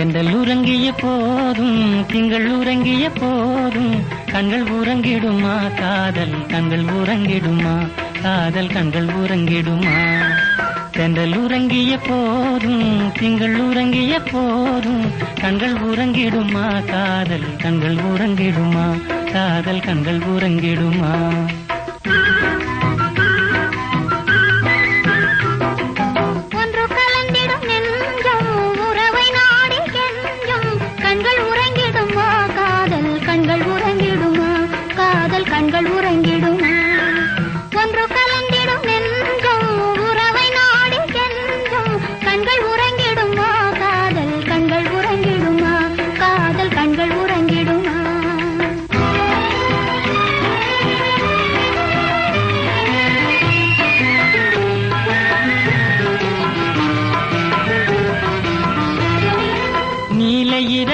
செந்தல் உறங்கிய போதும் திங்கள் உறங்கிய போதும் கண்கள் உறங்கிடுமா காதல் கண்கள் உறங்கிடுமா காதல் கண்கள் உறங்கிடுமா? செந்தல் உறங்கிய போதும் திங்கள் உறங்கிய போதும் கண்கள் உறங்கிடுமா காதல் கண்கள் உறங்கிடுமா காதல் கண்கள் உறங்கிடுமா?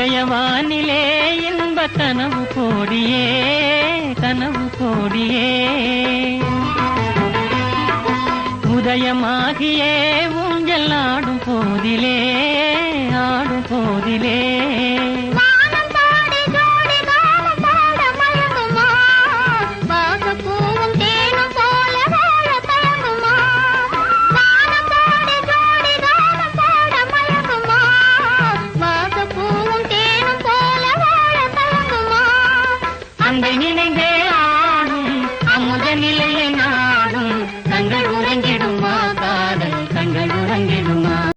இதயவானிலே இன்ப கனவு கோடியே கனவு கோடியே. உதயமாகியே ஊஞ்சல் ஆடும் போதிலே ஆடும் போதிலே. நாங்கள் இணைந்தே